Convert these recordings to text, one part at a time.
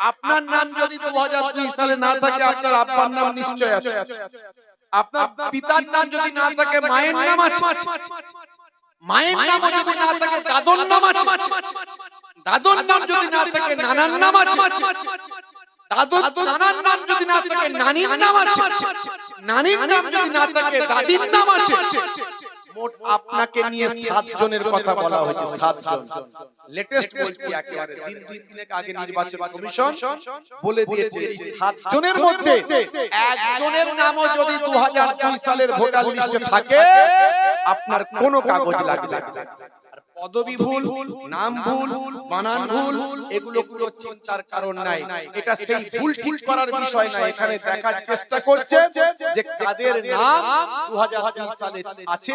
আপনার নাম যদি দু হাজার দুই সালে না থাকে আপনার আব্বার নাম নিশ্চয় আছে। আপনার পিতার নাম যদি না থাকে মায়ের নাম আছে। মায়ের নাম যদি না থাকে দাদুর নাম আছে। দাদুর নাম যদি না থাকে নানার নাম আছে। দাদুর নানার নাম যদি না থাকে নানির নাম আছে। নানির নাম যদি না থাকে দাদির নাম আছে। মোট আপনাকে নিয়ে সাত জনের কথা বলা হয়েছে সাত জন লেটেস্ট বলছি একেবারে দিন দুই আগে নির্বাচন কমিশন বলে দিয়েছে এই সাতজনের মধ্যে। একজনের নামও যদি দু সালের ভোটার লিস্টে থাকে আপনার কোনো কাগজ লাগবে না। নাম ভুল বানান ভুল এগুলো কোনো চিন্তার কারণ নাই। এটা সেই ভুল ঠিক করার বিষয় এখানে দেখার চেষ্টা করছে যে কাদের নাম 2002 সালে আছে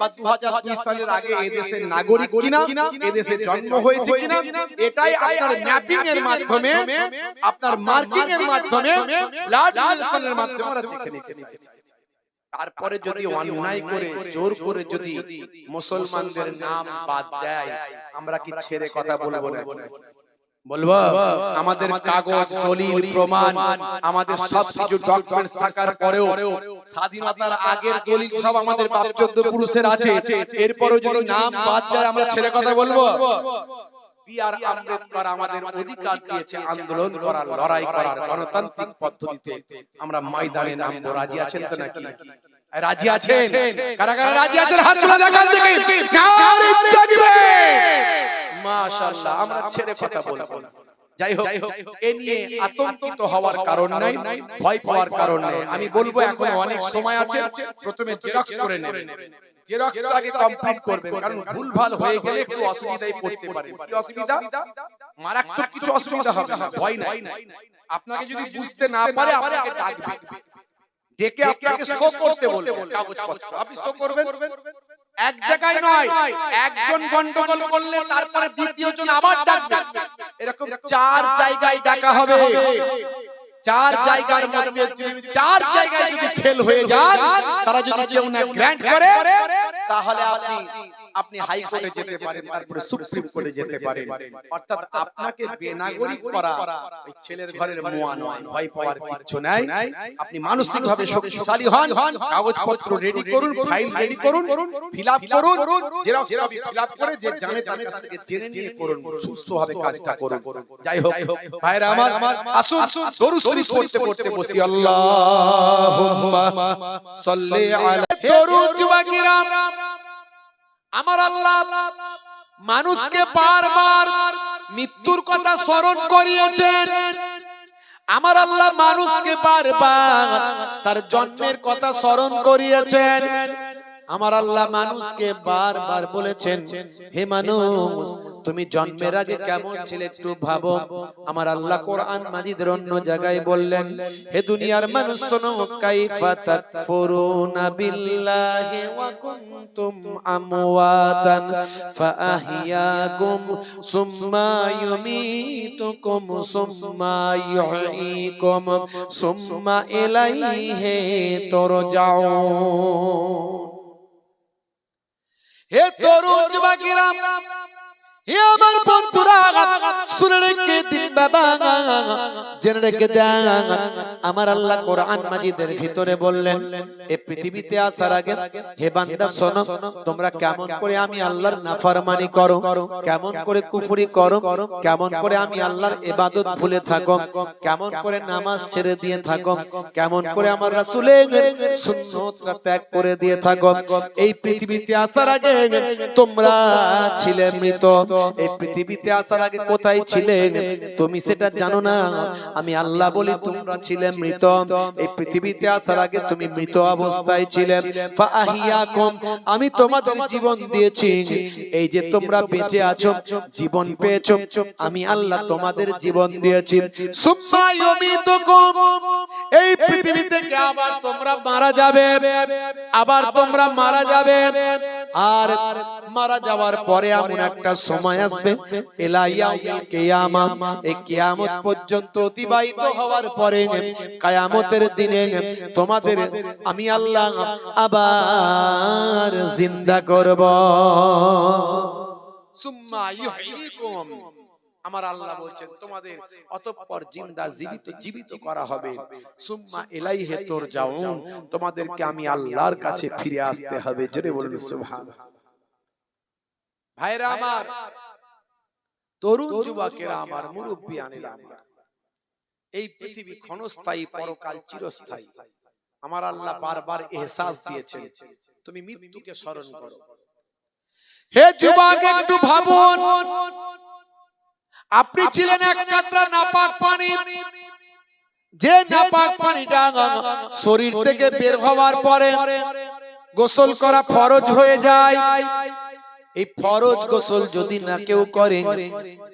বা 2002 সালের আগে নাগরিক কিনা জন্ম হয়েছে কিনা, এটাই আপনার ম্যাপিং এর মাধ্যমে, আপনার মার্কিং এর মাধ্যমে, ব্লাড মাধ্যমে আমরা দেখে নিতে তারপরে যদি অন্যায় করে জোর করে যদি মুসলমানদের নাম বাদ দেয় আমরা কি ছেড়ে কথা বলব না? বলব আমাদের কাগজ দলিল প্রমাণ আমাদের সবকিছু ডকুমেন্টস থাকার পরেও স্বাধীনতার আগের দলিল সব আমাদের বাপ চোদ্দ পুরুষের আছে। এরপরেও যদি নাম বাদ যায় আমরা ছেড়ে কথা বলব। বি আর আম্বেদকর আমাদের অধিকার দিয়েছে আন্দোলন করার লড়াই করার গণতান্ত্রিক পদ্ধতিতে। আমরা ময়দানে নামবো রাজি আছেন তো নাকি? রাজি আছেন? কারা কারা রাজি আছেন? হাত তুলে দেখান দেখি নারী মাশাআল্লাহ আমরা ছেড়ে কথা বলব না। যাই হোক এ নিয়ে আতঙ্কিত হওয়ার কারণ নাই ভয় পাওয়ার কারণ নেই। আমি বলব এখন অনেক সময় আছে প্রথমে জেরক্স করে নেবেন কমপ্লিট করবেন। কারণ ভুলভাল হয়ে গেলে একটু অসুবিধায় পড়তে পারেন কি অসুবিধা? মারাত্মক কিছু অসুবিধা হবে না। ভয় নাই। আপনাকে যদি বুঝতে না পারে আপনাকে ডাকবে। ডেকে আপনাকে শো করতে বলবে। কাগজপত্র। আপনি শো করবেন? এক জায়গায় নয়। একজন গন্ডগোল করলে তারপরে দ্বিতীয় জন আবার ডাকবে। এরকম চার জায়গায় ডাকা হবে। চার জায়গার মধ্যে যদি চার জায়গায় যদি ফেল হয়ে যান তারা যদি কেউ না গ্র্যান্ট করে তাহলে আপনি আপনি হাইকোর্টে যেতে পারেন তারপরে সুপ্রিম কোর্টে যেতে পারেন। অর্থাৎ আপনাকে বেনাগরিক করা ওই ছেলের ঘরের মোয়া নয় ভয় পাওয়ার কিচ্ছু নাই। আপনি মানসিক ভাবে শক্তিশালী হন কাগজপত্র রেডি করুন ফাইল রেডি করুন ফিল আপ করুন জেরক্স কপি ফিল আপ করে যে জানে তার কাছ থেকে জেনে নিয়ে করুন সুস্থভাবে কাজটা করুন। যাই হোক ভাইরা আমার আসুন দরুদ শরীফ পড়তে পড়তে বসি আল্লাহুম্মা সাল্লি আলা দরুদ যুবকেরা আমার আল্লাহ মানুষকে বারবার মৃত্যুর কথা স্মরণ করিয়েছেন। আমার আল্লাহ মানুষকে বারবার তার জন্মের কথা স্মরণ করিয়েছেন। আমার আল্লাহ মানুষকে বারবার বলেছেন, হে মানুষ, তুমি জন্মের আগে কেমন ছিলে একটু ভাবো। আমার আল্লাহ কোরআন মাজিদের অন্য জায়গায় বললেন, হে দুনিয়ার মানুষ, শোনো, কাইফা তাকফুরুনা বিল্লাহি ওয়া কুনতুম আমওয়াতান ফাআহইয়াকুম সুম্মা ইউমীতুকুম সুম্মা ইউহয়ীকুম সুম্মা ইলাইহি তুরজাউন। হে তরুণ যুবকেরা আমার বন্ধুরা, শুনে রেখে দিন বাবা। জেনে রেখে দেন, আমার আল্লাহ কোরআন মাজিদের ভিতরে বললেন এই পৃথিবীতে আসার আগে, হে বান্দা, শোনো, তোমরা কেমন করে আমি আল্লাহর নাফরমানি করো, কেমন করে করো, কেমন করে আমি আল্লাহর ইবাদত ভুলে থাকো, কেমন করে নামাজ ছেড়ে দিয়ে থাকো, কেমন করে আমার রাসূলের সুন্নতটা ত্যাগ করে দিয়ে থাকো। এই পৃথিবীতে আসার আগে তোমরা ছিলে মৃত এই পৃথিবীতে আসার আগে কোথায় ছিলে? তুমি সেটা জানো না। আমি আল্লাহ বলি, তোমরা ছিলে মৃত। এই পৃথিবীতে আসার আগে তুমি মৃত অবস্থায় ছিলে। আমি তোমাদের জীবন দিয়েছি। এই যে তোমরা বেঁচে আছো, জীবন পেয়েছ, আমি আল্লাহ তোমাদের জীবন দিয়েছি। এই পৃথিবী থেকে আবার তোমরা মারা যাবে। আবার তোমরা মারা যাবে। আর মারা যাওয়ার পরে এমন একটা সময় আসবে? এলাইয়াউমিল কিয়ামা। এই কিয়ামত পর্যন্ত অতিবাহিত হওয়ার পরে কিয়ামতের দিনে তোমাদের আমি আল্লাহ আবার জিন্দা করব। সুম্মা আমার আল্লাহ বলছেন, তোমাদের অতঃপর জিন্দা জীবিত জীবিত করা হবে। সুম্মা ইলাইহি তুরজাউন। তোমাদেরকে আমি আল্লাহর কাছে ফিরে আসতে হবে। জোরে সুবহান ভাইরা আমার তরুণ যুবকেরা আমার মুরব্বিয়ানেরা আমার। এই পৃথিবী ক্ষণস্থায়ী পরকাল চিরস্থায়ী। আমার আল্লাহ বারবার এহসাস দিয়েছেন। তুমি মৃত্যুকে স্মরণ করো। হে যুবক একটু ভাবুন। আপনি ছিলেন এক কাতরা নাপাক পানি। যে নাপাক পানিটা শরীর থেকে বের হওয়ার পরে গোসল করা ফরজ হয়ে যায়। এই ফরজ গোসল যদি না কেউ করে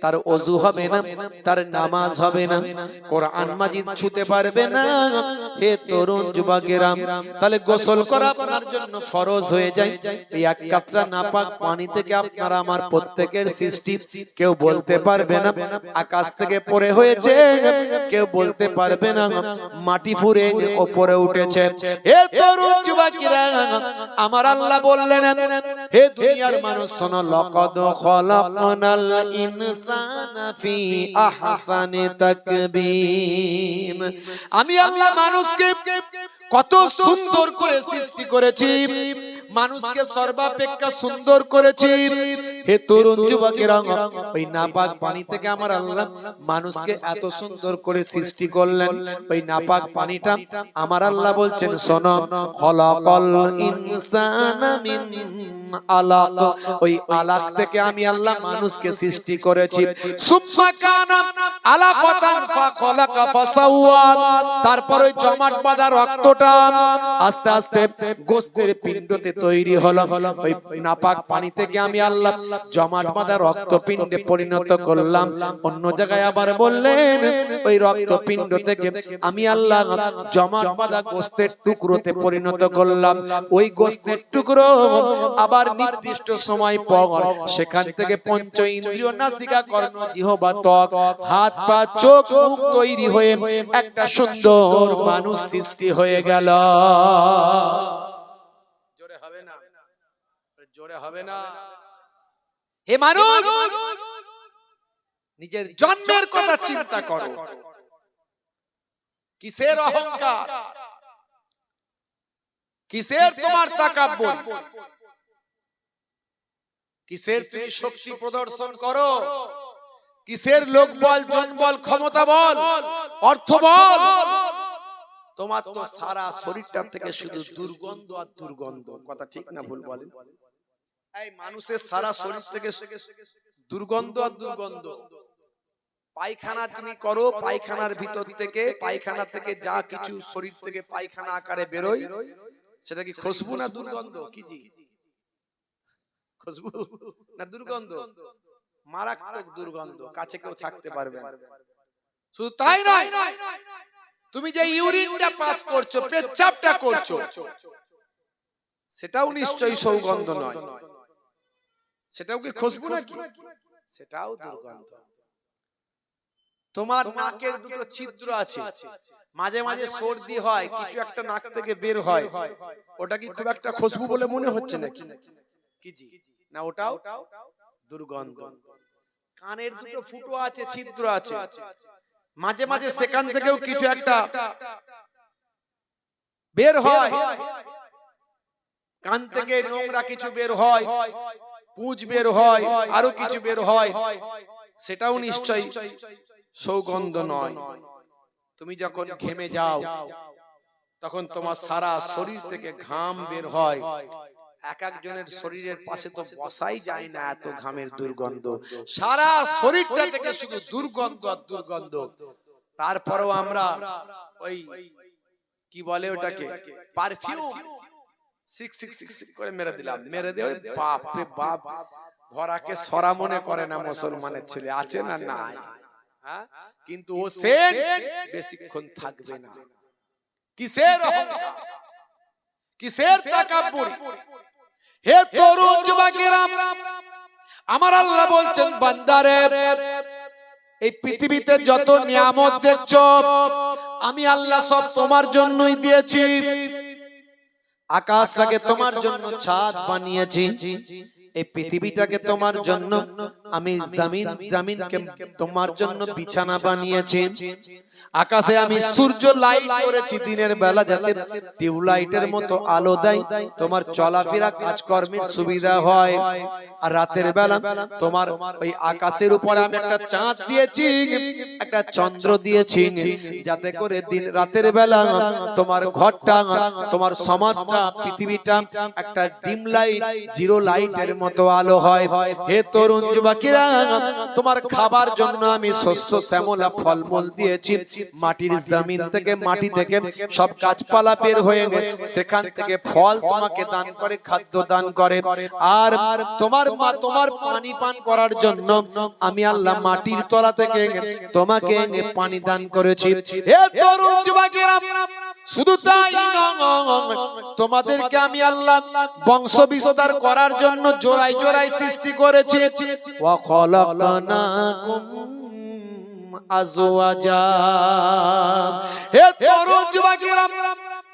তার অজু হবে না, তার নামাজ হবে না, কোরআন মাজিদ ছুতে পারবে না। হে তরুণ যুবকেরা তাহলে গোসল করা আপনার জন্য ফরজ হয়ে যায়। এই এক কাতরা নাপাক পানি থেকে আপনার আমার প্রত্যেকের সৃষ্টি, কেউ বলতে পারবে না, আকাশ থেকে পড়ে হয়েছে, কেউ বলতে পারবে না, মাটি ফুরে ওপরে উঠেছে। হে তরুণ যুবকেরা, আমার আল্লাহ বললেন, হে দুনিয়ার মানুষ শোনো লকদ খলকনাল ইনসানা ফি আহসানি তাকবীম আমি আল্লাহ মানুষকে কত সুন্দর করে সৃষ্টি করেছি। মানুষকে সর্বাপেক্ষা সুন্দর করেছি। হে তরুণ যুবকেরা ওই নাপাক পানি থেকে আমার আল্লাহ মানুষকে এত সুন্দর করে সৃষ্টি করলেন। ওই নাপাক পানিটা আমার আল্লাহ বলছেন শোনো খলাকল ইনসানা মিন আলাক। ওই আলাক থেকে আমি আল্লাহ মানুষকে সৃষ্টি করেছি। সুম্মা কানা আলাকাতান ফাখলাকা ফাসাওয়া তারপর ওই জমাট বাঁধা রক্তটা আস্তে আস্তে গোস্তের পিণ্ডতে তৈরি হলো ওই নাপাক পানি থেকে আমি আল্লাহ জমাট বাঁধা রক্তপিণ্ডে পরিণত করলাম। অন্য জায়গায় আবার বললেন, ওই রক্তপিণ্ড থেকে আমি আল্লাহ জমাট বাঁধা গোস্তের টুকরোতে পরিণত করলাম। ওই গোস্তের টুকরো আবার নির্দিষ্ট সময় পর সেখান থেকে পঞ্চ ইন্দ্রিয় নাসিকা কর্ণ জিহবা ত্বক, হাত পা, চোখ, মুখ তৈরি হয়ে একটা সুন্দর মানুষ সৃষ্টি হয়ে গেল। জোরে হবে না। হে মানুষ নিজের জন্মের কথা চিন্তা করো। কিসের অহংকার? কিসের তোমার তাকাব্বর কিসের তুমি শক্তি প্রদর্শন করো? কিসের লোক বল জনবল ক্ষমতা বল? অর্থ বল? তোমার তো সারা শরীরটা থেকে শুধু দুর্গন্ধ আর দুর্গন্ধ। কথা ঠিক না ভুল বলেন। এই মানুষের সারা শরীর থেকে দুর্গন্ধ আর দুর্গন্ধ পায়খানা তুমি করো পায়খানার ভিতর থেকে পায়খানা থেকে যা কিছু শরীর থেকে পায়খানা আকারে বেরোয়। সেটা কি খুশবু না দুর্গন্ধ? কি জি? খুশবু না দুর্গন্ধ? মারাত্মক দুর্গন্ধ। কাছে কেউ থাকতে পারবে না। শুধু তাই নয় তুমি যে ইউরিনটা পাস করছ পেচ্ছাপটা করছ সেটাও নিশ্চয়ই সৌগন্ধ নয়। সেটাও কি খুশবু নাকি? সেটাও দুর্গন্ধ। তোমার নাকের দুটো ছিদ্র আছে। মাঝে মাঝে সর্দি হয় কিছু একটা নাক থেকে বের হয়। ওটা কি খুব একটা খুশবু বলে মনে হচ্ছে নাকি? কি জি? না ওটাও দুর্গন্ধ। কানের দুটো ফুটো আছে ছিদ্র আছে। মাঝে মাঝে সেখান থেকেও কিছু একটা বের হয়। কান থেকে নোংরা কিছু বের হয়। পুঁজ বের হয় আরও কিছু বের হয় সেটাও নিশ্চয়ই সৌগন্ধ নয়। তুমি যখন ঘেমে যাও তখন তোমার সারা শরীর থেকে ঘাম বের হয়। এক একজনের শরীরের পাশে তো বসাই যায় না এত ঘামের দুর্গন্ধ। সারা শরীরটা থেকে শুধু দুর্গন্ধ আর দুর্গন্ধ। তারপরেও আমরা ওই কি বলে ওটাকে? পারফিউম। সিক সিক সিক সিক করে মেরে দিলাম। মেরে দিয়ে বাপ রে বাপ ধরাকে সরা মনে করে না মুসলমানের ছেলে। আছে না নাই? হ্যাঁ? কিন্তু ও সেন বেশিক্ষণ থাকবে না। কিসের অহংকার? কিসের তাকাব্বুরি? হে তরুণ যুবকেরা আমার আল্লাহ বলছেন বান্দারে এই পৃথিবীতে যত নিয়ামত দেখছ আমি আল্লাহ সব তোমার জন্যই দিয়েছি। আকাশটাকে তোমার জন্য ছাদ বানিয়েছি। এই পৃথিবীটাকে তোমার জন্য আমি জামিন জামিনকে তোমার জন্য বিছানা বানিয়েছি। আকাশে আমি সূর্য লাইট করেছি দিনের বেলা যাতে টিউবলাইটের মতো আলো দেয় তোমার চলাফেরা কাজকর্মের সুবিধা হয়। আর রাতের বেলা তোমার ওই আকাশের উপরে আমি একটা চাঁদ দিয়েছি একটা চন্দ্র দিয়েছি যাতে করে দিন রাতের বেলা তোমার ঘরটা তোমার সমাজটা পৃথিবীটা একটা ডিম লাইট জিরো লাইটের মতো আলো হয়। হে তরুণ যুবকেরা তোমার খাবার জন্য আমি শস্য শ্যামলা ফলমূল দিয়েছি। মাটির জমিন থেকে মাটি থেকে সব গাছপালা বের হয়ে সেখান থেকে ফল তোমাকে দান করে খাদ্য দান করে। আর তোমার মা তোমার পানি পান করার জন্য আমি আল্লাহ মাটির তলা থেকে তোমাকে পানি দান করেছি। হে তরুণ যুবকেরা শুধু তাই তোমাদেরকে আমি আল্লাহ বংশ বিস্তার করার জন্য জোড়াই জোড়াই সৃষ্টি করেছি। হে তরুণ যুবকেরা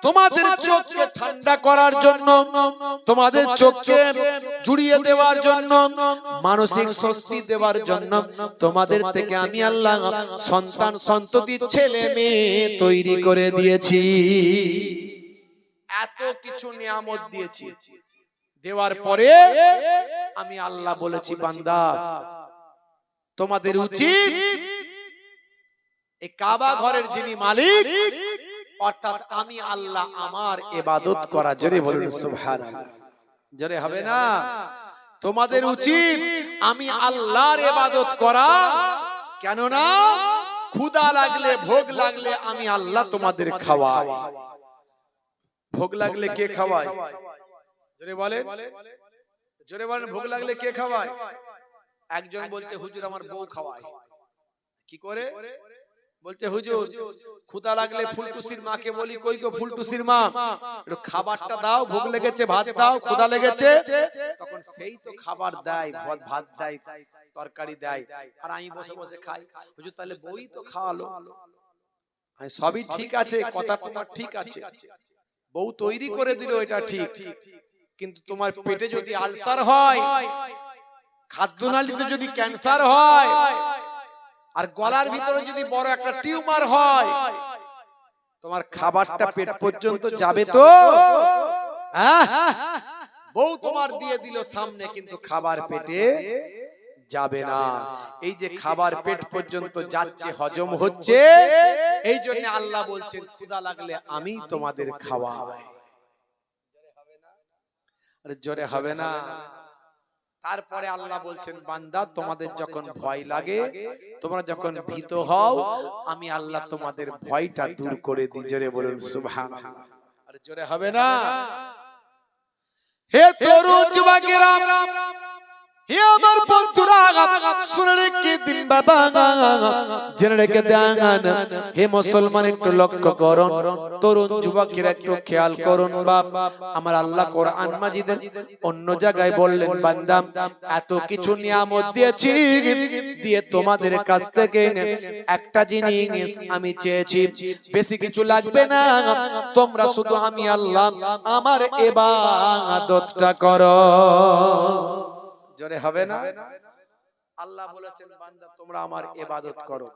তোমাদের চোখকে ঠান্ডা করার জন্য তোমাদের চোখকে জুড়িয়ে দেওয়ার জন্য মানসিক স্বস্তি দেওয়ার জন্য তোমাদের থেকে আমি আল্লাহ সন্তান সন্ততি ছেলে মেয়ে তৈরি করে দিয়েছি। এত কিছু নিয়ামত দিয়েছি। দেওয়ার পরে আমি আল্লাহ বলেছি বান্দা তোমাদের উচিত এই কাবা ঘরের যিনি মালিক অর্থাৎ আমি আল্লাহ আমার এবাদত করা। জোরে বলুন সুবহানাল্লাহ। জোরে হবে না? তোমাদের উচিত আমি আল্লাহর এবাদত করা। কেননা ক্ষুধা লাগলে ভোগ লাগলে আমি আল্লাহ তোমাদের খাওয়াই। ভোগ লাগলে কে খাওয়ায়? জোরে বলেন। জোরে বলেন। ভোগ লাগলে কে খাওয়ায়? একজন বলছে হুজুর আমার বউ খাওয়ায়। কি করে? বলতে হুজুর ক্ষুধা লাগলে ফুলটুসির মাকে বলি কই গো ফুলটুসির মা? একটু খাবারটা দাও ভোগ লেগেছে ভাত দাও ক্ষুধা লেগেছে। তখন সেই তো খাবার দেয় ভাত দেয় তরকারি দেয়। আর আমি বসে বসে খাই। হুজুর তাহলে বই তো খাওয়ালো আমি সবই ঠিক আছে কথা তোমার ঠিক আছে। বউ তৈরি করে দিল এটা ঠিক। কিন্তু তোমার পেটে যদি আলসার হয় খাদ্যনালীতে যদি ক্যান্সার হয় আর গলার ভিতরে যদি বড় একটা টিউমার হয় তোমার খাবারটা পেট পর্যন্ত যাবে তো? হ্যাঁ? বউ তোমার দিয়ে দিল সামনে কিন্তু খাবার পেটে যাবে না। এই যে খাবার পেট পর্যন্ত যাচ্ছে হজম হচ্ছে এই জন্য আল্লাহ বলছেন ক্ষুধা লাগলে আমি তোমাদের খাওয়াই। আরে জোরে হবে না। তারপরে আল্লাহ বলছেন বান্দা তোমাদের যখন ভয় লাগে তোমরা যখন ভীত হও আমি আল্লাহ তোমাদের ভয়টা দূর করে দিই জোরে বলুন সুবহান আরে জোরে হবে না? হে তরুণ যুবকেরা আমার বন্ধুরা, শুনে দিন বাবা। জেনে রেখে হে মুসলমান, একটু লক্ষ্য করুন। তরুণ একটু খেয়াল করুন, বাপ। আমার আল্লাহ কোরআন মাজিদের অন্য জায়গায় বললেন, বান্দা, এত কিছু নিয়ামত দিয়েছি, দিয়ে তোমাদের কাছ থেকে একটা জিনিস আমি চেয়েছি। বেশি কিছু লাগবে না, তোমরা শুধু আমি আল্লাহ, আমার এবাদতটা করো। জোরে হবে না? আল্লাহ বলেছেন বান্দা তোমরা আমার এবাদত করো।